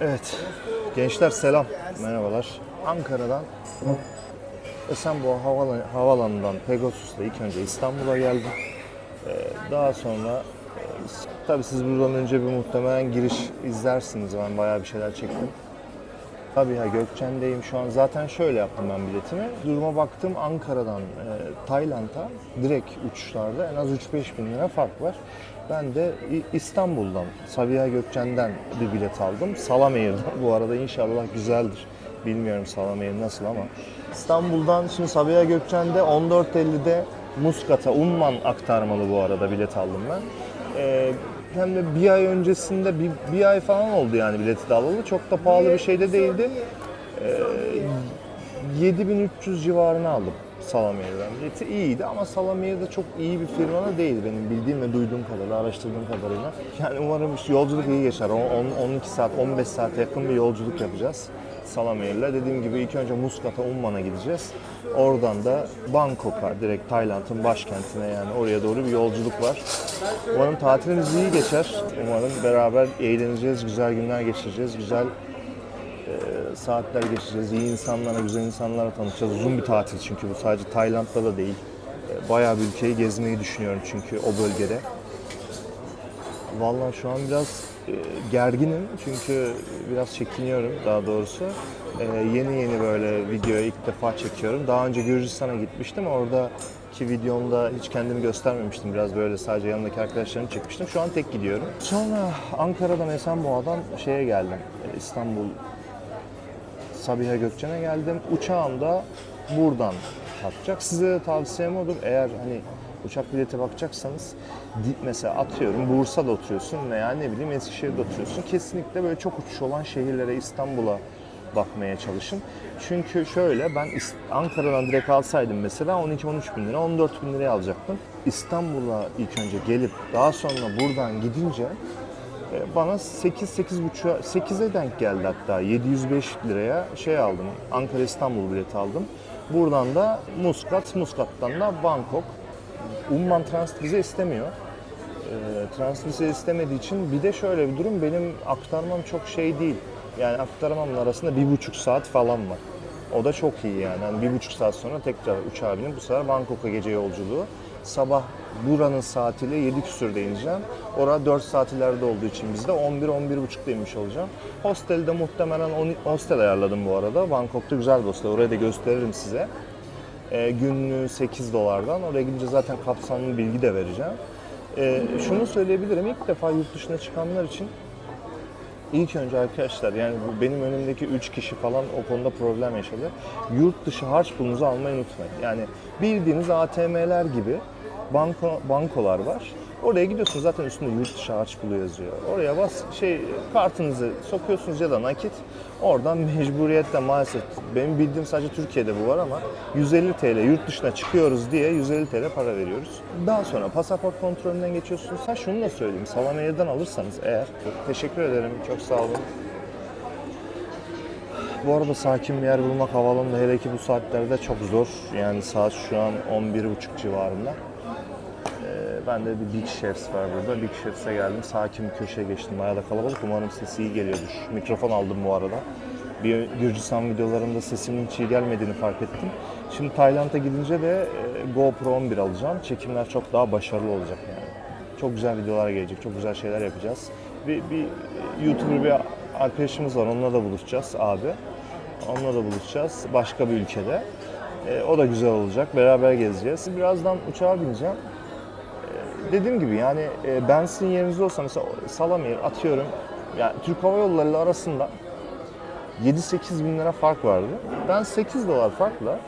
Evet. Gençler selam. Merhabalar. Ankara'dan Esenboğa Havalan Havalanı'ndan Pegasus'la ilk önce İstanbul'a geldim. Ee, daha sonra e, tabii siz buradan önce bir muhtemelen giriş izlersiniz. Ben bayağı bir şeyler çektim. Tabii ya Gökçen'deyim şu an. Zaten şöyle yaptım ben biletimi. Duruma baktım Ankara'dan e, Tayland'a direkt uçuşlarda en az 3-5 bin lira fark var. Ben de İstanbul'dan, Sabiha Gökçen'den bir bilet aldım. Salam Air'den. Bu arada inşallah güzeldir. Bilmiyorum Salam Air nasıl ama. İstanbul'dan şimdi Sabiha Gökçen'de 14.50'de Muskat'a, Umman aktarmalı bu arada bilet aldım ben. Ee, hem de bir ay öncesinde bir, bir ay falan oldu yani bileti de alalı. Çok da pahalı bir şey de değildi. Ee, 7300 civarına aldım Salamir'den bileti. iyiydi ama Salamir de çok iyi bir firma da değil benim bildiğim ve duyduğum kadarıyla, araştırdığım kadarıyla. Yani umarım yolculuk iyi geçer. 10, 10 12 saat, 15 saate yakın bir yolculuk yapacağız. Salamir'le. Dediğim gibi ilk önce Muskat'a, Umman'a gideceğiz. Oradan da Bangkok'a, direkt Tayland'ın başkentine yani oraya doğru bir yolculuk var. Umarım tatilimiz iyi geçer. Umarım beraber eğleneceğiz, güzel günler geçireceğiz, güzel e, saatler geçireceğiz. İyi insanlara, güzel insanlara tanışacağız. Uzun bir tatil çünkü bu sadece Tayland'da da değil. E, Bayağı bir ülkeyi gezmeyi düşünüyorum çünkü o bölgede. Vallahi şu an biraz e, gerginim çünkü biraz çekiniyorum daha doğrusu. E, yeni yeni böyle videoyu ilk defa çekiyorum. Daha önce Gürcistan'a gitmiştim. Oradaki videomda hiç kendimi göstermemiştim. Biraz böyle sadece yanımdaki arkadaşlarımı çekmiştim. Şu an tek gidiyorum. Sonra Ankara'dan Esenboğa'dan şeye geldim. İstanbul Sabiha Gökçen'e geldim. Uçağım da buradan kalkacak. Size de tavsiyem odur. Eğer hani uçak bileti bakacaksanız mesela atıyorum Bursa'da oturuyorsun veya ne bileyim Eskişehir'de oturuyorsun. Kesinlikle böyle çok uçuş olan şehirlere İstanbul'a bakmaya çalışın. Çünkü şöyle ben Ankara'dan direkt alsaydım mesela 12-13 bin lira 14 bin liraya alacaktım. İstanbul'a ilk önce gelip daha sonra buradan gidince bana 8 8 8'e denk geldi hatta 705 liraya şey aldım. Ankara İstanbul bileti aldım. Buradan da Muscat, Muscat'tan da Bangkok. Umman transit vize istemiyor. E, transit vize istemediği için bir de şöyle bir durum benim aktarmam çok şey değil. Yani aktarmamın arasında bir buçuk saat falan var. O da çok iyi yani. yani bir buçuk saat sonra tekrar uçağa binip bu sefer Bangkok'a gece yolculuğu. Sabah buranın saatiyle 7 küsürde ineceğim. Orada 4 saat ileride olduğu için bizde 11-11.30'da inmiş olacağım. Hostelde muhtemelen on, hostel ayarladım bu arada. Bangkok'ta güzel bir hostel. Orayı da gösteririm size. E, günlüğü 8 dolardan. Oraya gidince zaten kapsamlı bilgi de vereceğim. E, şunu söyleyebilirim. İlk defa yurt dışına çıkanlar için İlk önce arkadaşlar yani bu benim önümdeki 3 kişi falan o konuda problem yaşadı. Yurt dışı harç pulunuzu almayı unutmayın. Yani bildiğiniz ATM'ler gibi banko, bankolar var. Oraya gidiyorsunuz zaten üstünde yurt dışı harç pulu yazıyor. Oraya bas şey kartınızı sokuyorsunuz ya da nakit. Oradan mecburiyetle maalesef benim bildiğim sadece Türkiye'de bu var ama 150 TL yurt dışına çıkıyoruz diye 150 TL para veriyoruz. Daha sonra pasaport kontrolünden geçiyorsunuz. Ha şunu da söyleyeyim. Salameyer'den alırsanız eğer teşekkür ederim. Çok sağ olun. Bu arada sakin bir yer bulmak havaalanında hele ki bu saatlerde çok zor. Yani saat şu an 11.30 civarında. Ben de bir Big Chefs var burada. Big Chefs'e geldim. Sakin bir köşeye geçtim. Bayağı da kalabalık. Umarım sesi iyi geliyordur. Mikrofon aldım bu arada. Bir Gürcistan videolarında sesimin hiç iyi gelmediğini fark ettim. Şimdi Tayland'a gidince de e, GoPro 11 alacağım. Çekimler çok daha başarılı olacak yani. Çok güzel videolar gelecek. Çok güzel şeyler yapacağız. Bir, bir YouTuber bir arkadaşımız var. Onunla da buluşacağız abi. Onunla da buluşacağız. Başka bir ülkede. E, o da güzel olacak. Beraber gezeceğiz. Birazdan uçağa bineceğim dediğim gibi yani e, ben sizin yerinizde olsam mesela Salamir atıyorum yani Türk Hava Yolları ile arasında 7-8 bin lira fark vardı. Ben 8 dolar farkla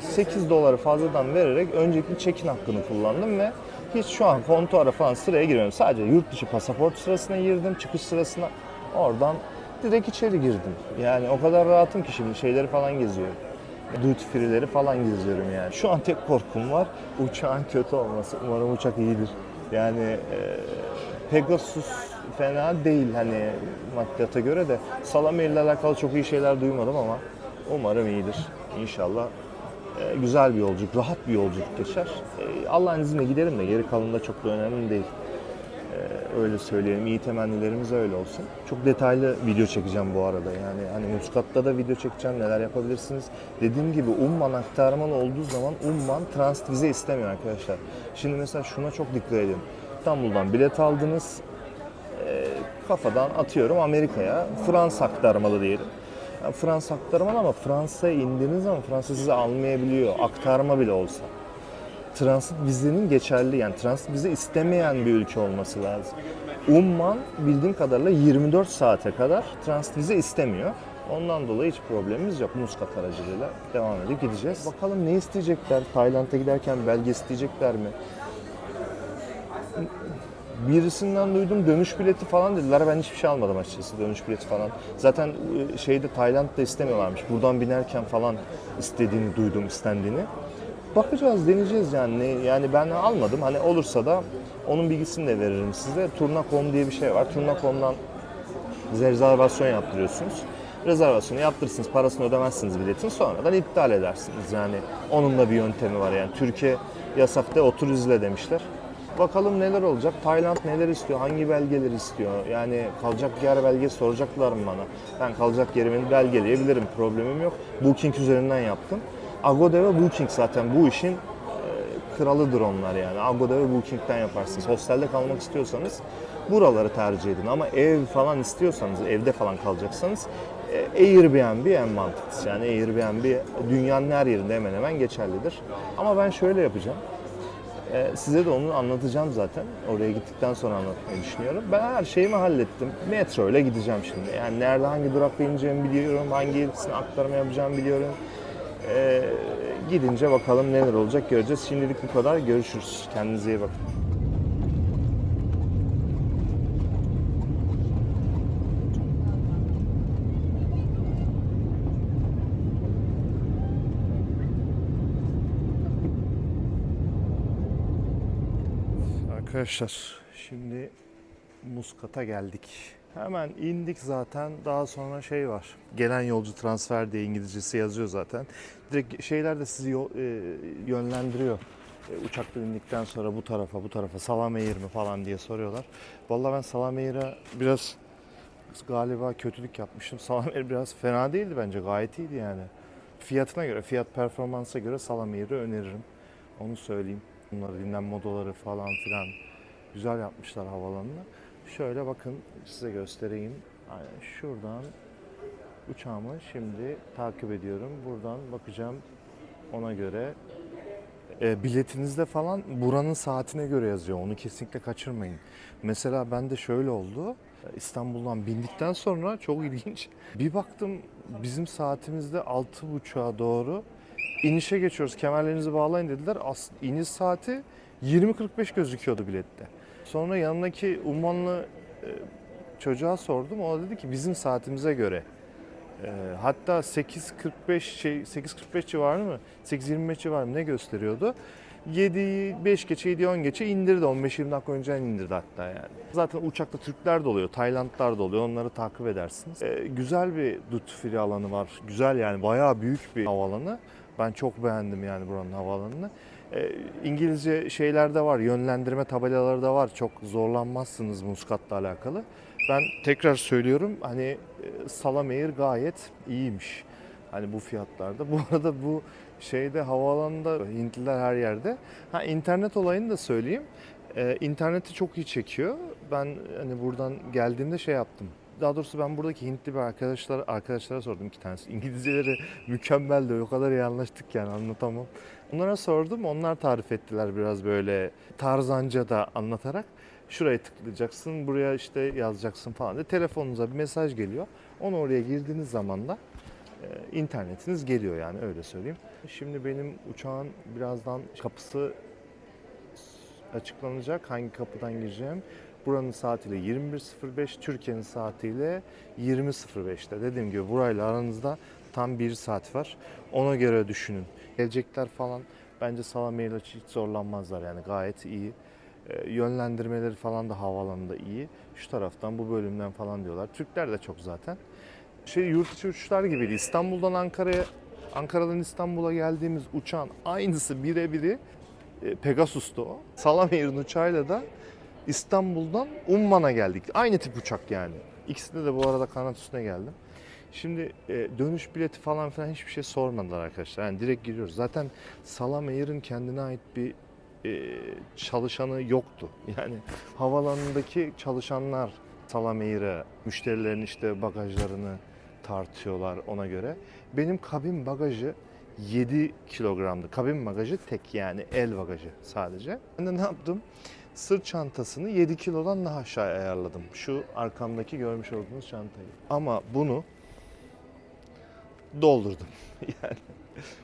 8 doları fazladan vererek öncelikli check-in hakkını kullandım ve hiç şu an kontuara falan sıraya girmiyorum. Sadece yurt dışı pasaport sırasına girdim, çıkış sırasına oradan direkt içeri girdim. Yani o kadar rahatım ki şimdi şeyleri falan geziyorum. Duty free'leri falan geziyorum yani. Şu an tek korkum var uçağın kötü olması. Umarım uçak iyidir. Yani e, Pegasus fena değil hani maddiyata göre de Salame ile alakalı çok iyi şeyler duymadım ama umarım iyidir. İnşallah e, güzel bir yolculuk, rahat bir yolculuk geçer. E, Allah'ın izniyle giderim de geri kalanında çok da önemli değil. E, Öyle söyleyelim. İyi temennilerimiz öyle olsun. Çok detaylı video çekeceğim bu arada. Yani hani Muskat'ta da video çekeceğim. Neler yapabilirsiniz. Dediğim gibi Umman aktarmalı olduğu zaman Umman transit vize istemiyor arkadaşlar. Şimdi mesela şuna çok dikkat edin. İstanbul'dan bilet aldınız. Ee, kafadan atıyorum Amerika'ya. Fransa aktarmalı diyelim. Fransa aktarmalı ama Fransa'ya indiğiniz zaman Fransa sizi almayabiliyor. Aktarma bile olsa transit vizenin geçerli yani transit vize istemeyen bir ülke olması lazım. Umman bildiğim kadarıyla 24 saate kadar transit vize istemiyor. Ondan dolayı hiç problemimiz yok. Muscat aracılığıyla devam edip gideceğiz. Bakalım ne isteyecekler? Tayland'a giderken belge isteyecekler mi? Birisinden duydum dönüş bileti falan dediler. Ben hiçbir şey almadım açıkçası dönüş bileti falan. Zaten e, şeyde Tayland'da istemiyorlarmış. Buradan binerken falan istediğini duydum, istendiğini. Bakacağız, deneyeceğiz yani. Yani ben almadım. Hani olursa da onun bilgisini de veririm size. Turna.com diye bir şey var. Turna.com'dan rezervasyon yaptırıyorsunuz. Rezervasyonu yaptırırsınız, parasını ödemezsiniz biletin. Sonradan iptal edersiniz. Yani onun da bir yöntemi var yani. Türkiye yasakta otur izle demişler. Bakalım neler olacak. Tayland neler istiyor, hangi belgeleri istiyor. Yani kalacak yer belgesi soracaklar mı bana? Ben kalacak yerimi belgeleyebilirim, problemim yok. Booking üzerinden yaptım. Agoda ve Booking zaten bu işin e, kralıdır onlar yani. Agoda ve Booking'den yaparsınız. Hostelde kalmak istiyorsanız buraları tercih edin. Ama ev falan istiyorsanız, evde falan kalacaksanız e, Airbnb en mantıklısı. Yani Airbnb dünyanın her yerinde hemen hemen geçerlidir. Ama ben şöyle yapacağım. E, size de onu anlatacağım zaten. Oraya gittikten sonra anlatmayı düşünüyorum. Ben her şeyimi hallettim. Metro ile gideceğim şimdi. Yani nerede hangi durakta ineceğimi biliyorum. Hangisine aktarma yapacağımı biliyorum. E, gidince bakalım neler olacak göreceğiz. Şimdilik bu kadar. Görüşürüz. Kendinize iyi bakın. Arkadaşlar şimdi Muskat'a geldik. Hemen indik zaten. Daha sonra şey var. Gelen yolcu transfer diye İngilizcesi yazıyor zaten. Direkt şeyler de sizi e, yönlendiriyor. E, uçaktan indikten sonra bu tarafa bu tarafa Salameyir mi falan diye soruyorlar. Vallahi ben Salameyir'e biraz galiba kötülük yapmışım. Salameyir biraz fena değildi bence. Gayet iyiydi yani. Fiyatına göre, fiyat performansa göre Salameyir'i öneririm. Onu söyleyeyim. Bunları dinlenme odaları falan filan güzel yapmışlar havalanını. Şöyle bakın size göstereyim. Şuradan uçağımı şimdi takip ediyorum. Buradan bakacağım ona göre. E, biletinizde falan buranın saatine göre yazıyor. Onu kesinlikle kaçırmayın. Mesela bende şöyle oldu. İstanbul'dan bindikten sonra çok ilginç. Bir baktım bizim saatimizde 6.30'a doğru inişe geçiyoruz. Kemerlerinizi bağlayın dediler. As iniş saati 20.45 gözüküyordu bilette. Sonra yanındaki Ummanlı e, çocuğa sordum. O da dedi ki bizim saatimize göre. E, hatta 8.45 şey 8.45 civarı mı? 8.25 civarı mı ne gösteriyordu? 7 5 geçe 7 10 geçe indirdi. 15-20 dakika önceden indirdi hatta yani. Zaten uçakta Türkler de oluyor, Taylandlar da oluyor. Onları takip edersiniz. E, güzel bir duty alanı var. Güzel yani bayağı büyük bir havaalanı. Ben çok beğendim yani buranın havaalanını. E, İngilizce şeyler de var, yönlendirme tabelaları da var. Çok zorlanmazsınız Muskat'la alakalı. Ben tekrar söylüyorum hani e, Salameyir gayet iyiymiş. Hani bu fiyatlarda. Bu arada bu şeyde havaalanında Hintliler her yerde. Ha internet olayını da söyleyeyim. Ee, interneti çok iyi çekiyor. Ben hani buradan geldiğimde şey yaptım. Daha doğrusu ben buradaki Hintli bir arkadaşlar arkadaşlara sordum iki tanesi. İngilizceleri mükemmeldi. O kadar iyi anlaştık yani anlatamam. Onlara sordum. Onlar tarif ettiler biraz böyle tarzanca da anlatarak. Şuraya tıklayacaksın, buraya işte yazacaksın falan diye. Telefonunuza bir mesaj geliyor. Onu oraya girdiğiniz zaman da e, internetiniz geliyor yani öyle söyleyeyim. Şimdi benim uçağın birazdan kapısı açıklanacak. Hangi kapıdan gireceğim? Buranın saatiyle 21.05, Türkiye'nin saatiyle 20.05'te. Dediğim gibi burayla aranızda tam bir saat var. Ona göre düşünün. Gelecekler falan bence Salame'yle hiç zorlanmazlar yani gayet iyi. E, yönlendirmeleri falan da havaalanında iyi. Şu taraftan bu bölümden falan diyorlar. Türkler de çok zaten. Şey yurt içi uçuşlar gibiydi. İstanbul'dan Ankara'ya, Ankara'dan İstanbul'a geldiğimiz uçağın aynısı birebiri e, Pegasus'tu o. Salameyir'in uçağıyla da İstanbul'dan Umman'a geldik. Aynı tip uçak yani. İkisinde de bu arada kanat üstüne geldim. Şimdi e, dönüş bileti falan filan hiçbir şey sormadılar arkadaşlar. Yani direkt giriyoruz. Zaten Salam Air'in kendine ait bir e, çalışanı yoktu. Yani havalanındaki çalışanlar Salam Air'e müşterilerin işte bagajlarını tartıyorlar ona göre. Benim kabin bagajı 7 kilogramdı. Kabin bagajı tek yani el bagajı sadece. Ben de ne yaptım? Sırt çantasını 7 kilodan daha aşağı ayarladım. Şu arkamdaki görmüş olduğunuz çantayı. Ama bunu doldurdum. Yani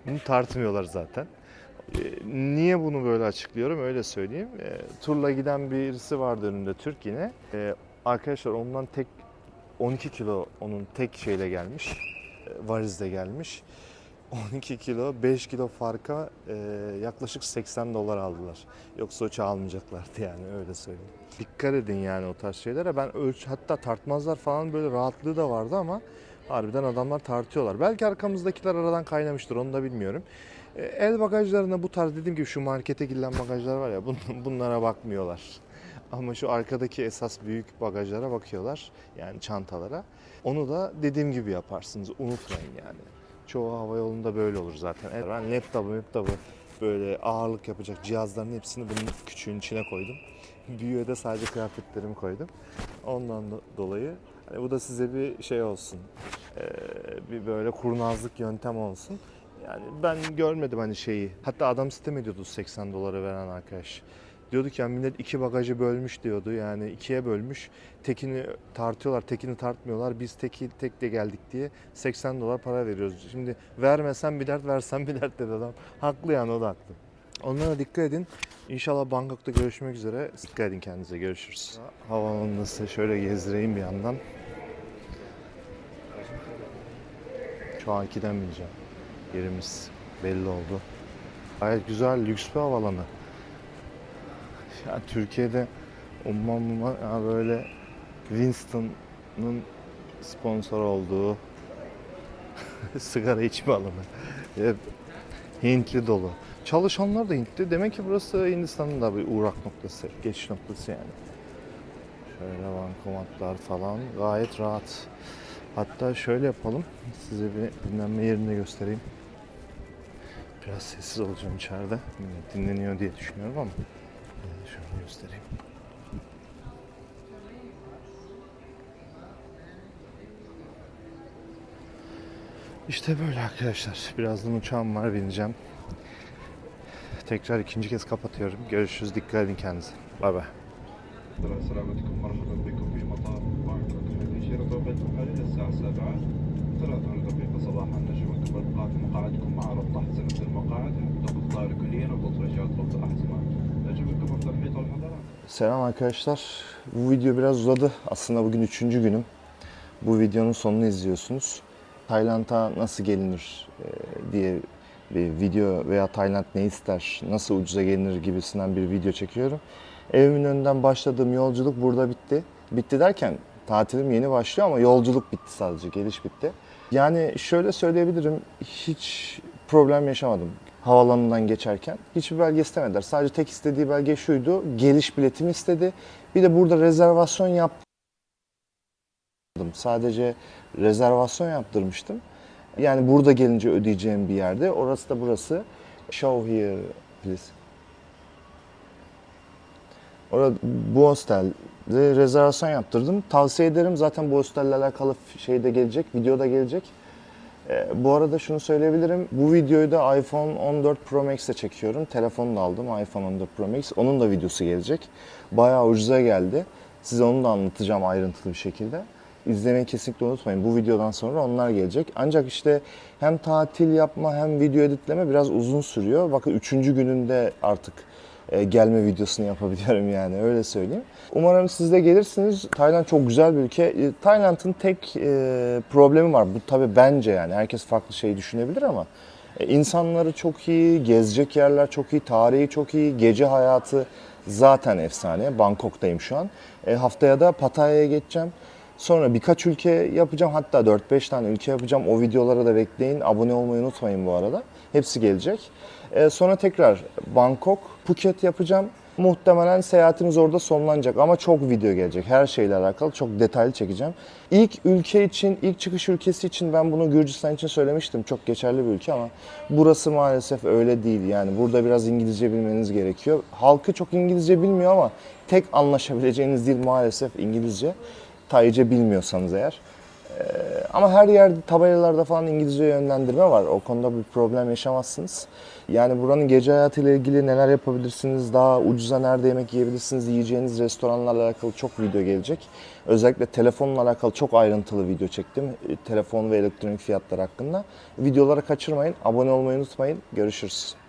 bunu tartmıyorlar zaten. Ee, Niye bunu böyle açıklıyorum öyle söyleyeyim. Ee, Turla giden birisi vardı önünde Türk yine. Ee, Arkadaşlar ondan tek 12 kilo onun tek şeyle gelmiş. e, Varizle gelmiş. 12 kilo 5 kilo farka e, yaklaşık 80 dolar aldılar. Yoksa uçağı almayacaklardı yani öyle söyleyeyim. Dikkat edin yani o tarz şeylere. Ben ölç hatta tartmazlar falan böyle rahatlığı da vardı ama harbiden adamlar tartıyorlar. Belki arkamızdakiler aradan kaynamıştır onu da bilmiyorum. E, El bagajlarına bu tarz dediğim gibi şu markete gidilen bagajlar var ya bun- bunlara bakmıyorlar. Ama şu arkadaki esas büyük bagajlara bakıyorlar. Yani çantalara. Onu da dediğim gibi yaparsınız. Unutmayın yani. Çoğu hava yolunda böyle olur zaten. Evet, Ben laptopu, laptopu böyle ağırlık yapacak cihazların hepsini bunun küçüğün içine koydum. Büyüğe de sadece kıyafetlerimi koydum. Ondan do- dolayı hani bu da size bir şey olsun. Ee, bir böyle kurnazlık yöntem olsun. Yani ben görmedim hani şeyi. Hatta adam sitem ediyordu 80 dolara veren arkadaş. Diyordu ki yani millet iki bagajı bölmüş diyordu. Yani ikiye bölmüş. Tekini tartıyorlar, tekini tartmıyorlar. Biz teki tek de geldik diye 80 dolar para veriyoruz. Şimdi vermesen bir dert, versen bir dert dedi adam. Haklı yani o da haklı. Onlara dikkat edin. İnşallah Bangkok'ta görüşmek üzere. Dikkat edin kendinize. Görüşürüz. Havaalanında size şöyle gezdireyim bir yandan. Şu an 2'den bineceğim. Yerimiz belli oldu. Gayet güzel, lüks bir havalanı. Ya Türkiye'de umman ya böyle Winston'ın sponsor olduğu sigara içme alanı. Hintli dolu. Çalışanlar da Hintli. Demek ki burası Hindistan'ın da bir uğrak noktası, geçiş noktası yani. Şöyle bankomatlar falan gayet rahat. Hatta şöyle yapalım. Size bir dinlenme yerini göstereyim. Biraz sessiz olacağım içeride. Dinleniyor diye düşünüyorum ama. Ee, Şöyle göstereyim. İşte böyle arkadaşlar. Birazdan uçağım var bineceğim. Tekrar ikinci kez kapatıyorum. Görüşürüz. Dikkat edin kendinize. Bay bay. سلامتكم مرحبا بكم في مطار بانكوك الماليزي توقيتكم حاليا الساعة 7 ثلاثة دقيقة صباحا نجمكم بالبقاء في مقاعدكم مع ربط أحزمة المقاعد ربط الطائرة كليا ربط رجال ربط الأحزمة نجمكم بترحيط الحضارات Selam arkadaşlar. Bu video biraz uzadı. Aslında bugün üçüncü günüm. Bu videonun sonunu izliyorsunuz. Tayland'a nasıl gelinir e, diye bir video veya Tayland ne ister, nasıl ucuza gelinir gibisinden bir video çekiyorum. Evimin önünden başladığım yolculuk burada bitti. Bitti derken tatilim yeni başlıyor ama yolculuk bitti sadece, geliş bitti. Yani şöyle söyleyebilirim, hiç problem yaşamadım havalanından geçerken. Hiçbir belge istemediler. Sadece tek istediği belge şuydu, geliş biletimi istedi. Bir de burada rezervasyon yaptım. Sadece rezervasyon yaptırmıştım. Yani burada gelince ödeyeceğim bir yerde. Orası da burası. Show here please. Orada bu hostelde rezervasyon yaptırdım. Tavsiye ederim. Zaten bu hostelle alakalı şey de gelecek, video da gelecek. Ee, bu arada şunu söyleyebilirim. Bu videoyu da iPhone 14 Pro Max'te çekiyorum. Telefonla aldım iPhone 14 Pro Max. Onun da videosu gelecek. Bayağı ucuza geldi. Size onu da anlatacağım ayrıntılı bir şekilde. İzlemeyi kesinlikle unutmayın. Bu videodan sonra onlar gelecek. Ancak işte hem tatil yapma hem video editleme biraz uzun sürüyor. Bakın üçüncü gününde artık e, gelme videosunu yapabiliyorum yani öyle söyleyeyim. Umarım siz de gelirsiniz. Tayland çok güzel bir ülke. E, Tayland'ın tek e, problemi var. Bu tabii bence yani herkes farklı şey düşünebilir ama insanları çok iyi, gezecek yerler çok iyi, tarihi çok iyi, gece hayatı zaten efsane. Bangkok'tayım şu an. E, haftaya da Pattaya'ya geçeceğim. Sonra birkaç ülke yapacağım. Hatta 4-5 tane ülke yapacağım. O videolara da bekleyin. Abone olmayı unutmayın bu arada. Hepsi gelecek. Ee, sonra tekrar Bangkok, Phuket yapacağım. Muhtemelen seyahatimiz orada sonlanacak ama çok video gelecek. Her şeyle alakalı çok detaylı çekeceğim. İlk ülke için, ilk çıkış ülkesi için ben bunu Gürcistan için söylemiştim. Çok geçerli bir ülke ama burası maalesef öyle değil. Yani burada biraz İngilizce bilmeniz gerekiyor. Halkı çok İngilizce bilmiyor ama tek anlaşabileceğiniz dil maalesef İngilizce. Tayce bilmiyorsanız eğer. Ee, ama her yerde tabelalarda falan İngilizce yönlendirme var. O konuda bir problem yaşamazsınız. Yani buranın gece hayatıyla ilgili neler yapabilirsiniz, daha ucuza nerede yemek yiyebilirsiniz, yiyeceğiniz restoranlarla alakalı çok video gelecek. Özellikle telefonla alakalı çok ayrıntılı video çektim. E, Telefon ve elektronik fiyatlar hakkında. Videoları kaçırmayın, abone olmayı unutmayın. Görüşürüz.